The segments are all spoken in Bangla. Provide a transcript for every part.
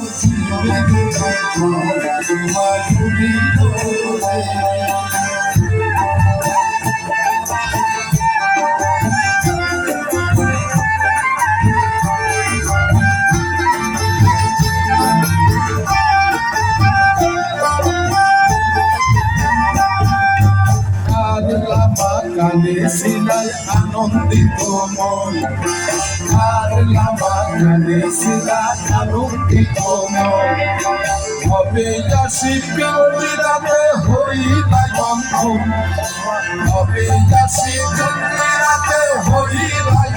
কানে আনন্দিত মন লামা কানে সিলাই আনন্দিত মন হবে যাসি কেউরাতে হইলাই বন্ধন হবে যাসি কেউরাতে হইলাই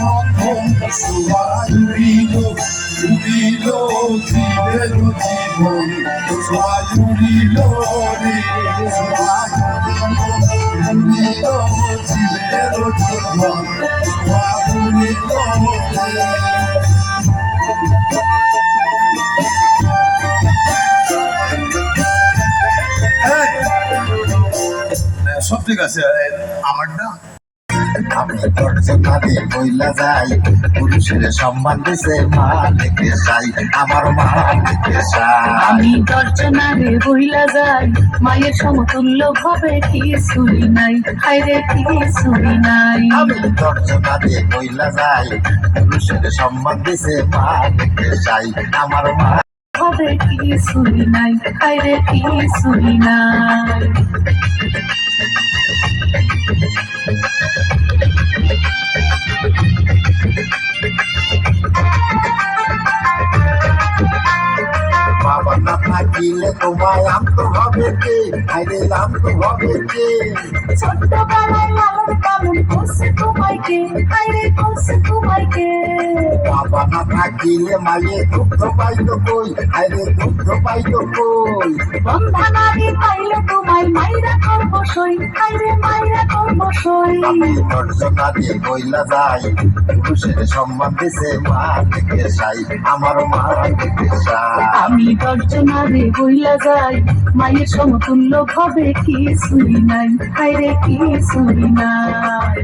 সব ঠিক আছে আমারটা? আমি দরজা কাঁধে বইলা যাই পুরুষের সম্মান দিছে মালিকে চাই আমার মালিকে চাই আমি দর্শনারে বইলা যাই মায়ের সমতুল্য ভাবে কিছুই নাই। হাইরে কিছুই নাই। আমি দরজা কাঁধে বইলা যাই পুরুষের সম্মান দিছে মালিকে চাই। আমার মা ভাবে কিছুই নাই হাইরে কিছুই নাই। বাবা না থাকিলে তোমায় হবে কে? আইরে হবে কে? ছোট্টবেলায় লালন পালন করছে তোমাকে হাইরে করছে তোমাকে বাবা থাকিলে দুগ্ধ পাইতো কই? দুগ্ধ পাইতো কই? পাইলে তোমায় মাইরা করব সই। হাইরে মাইরা করব সই। আমি দর্শনা দিয়ে বইলা যাই পুরুষের সম্মান দিছে মা থেকে চাই আমার মা থেকে চাই আমি বইলা যাই মায়ের সমতুল্য ভাবে কিছুই নাই। হাইরে কিছুই নাই।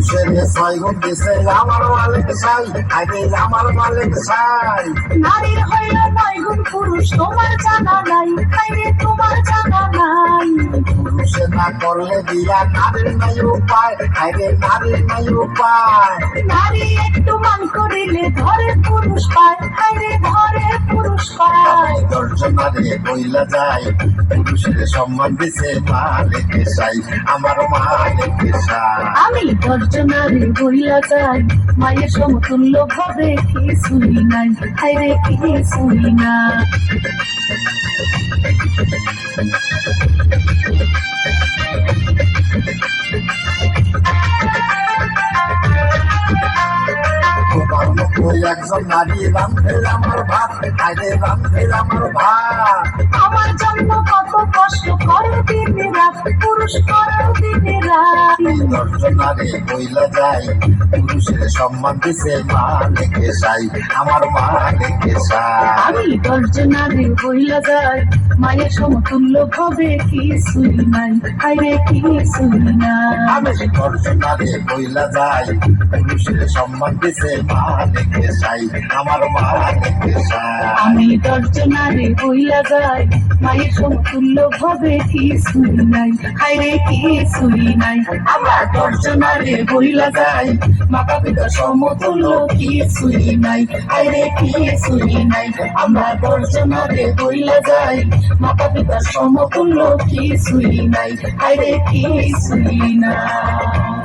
পুরুষের ছয় গুণ দিছে আমার মালিক চাই। আগে আমার মালিক চাই। নারীর হইল নয় গুণ পুরুষ তোমার জানা নাই হাইরে তোমার জানা নাই। পুরুষে না করলে বিয়া নারীর নাই উপায় আগে নারীর নাই উপায়। নারী একটু মান করিলে ধরে পুরুষ পায় হাইরে ধরে দর্শনা দিয়ে পুরুষের সম্মান আমি দর্শনারে বইলা যাই। মায়ের সমতুল্য ভাবে কিছুই নাই? হাইরে কিছুই নাই তোমার একজন নারী রান্ধে আমার ভাত আগে রান্ধে আমার ভাত। আমার জন্য কত কষ্ট করে দিন রাত। দিন রাত। দর্শনারে বইলা যাই পুরুষের সম্মান দিছে আমার আমি বইলা মায়ের সমতুল্য ভাবে কিছুই নাই। হাইরে কিছুই নাই। আমি বইলা যাই পুরুষের সম্মান দিছে মা লেগে চাই আমার মা লেগে চাই আমি দর্শনারে বইলা যাই মায়ের সমতুল্য ভাবে কিছুই নাই। হাইরে কিছুই নাই আমরা রে বইলা যাই। মাতা পিতা সমতুল কিছুই নাই? হাইরে কিছুই নাই? আমরা দর্শনারে বইলা যাই। মাতা পিতা সমতুল কিছুই নাই? হাইরে কিছুই নাই?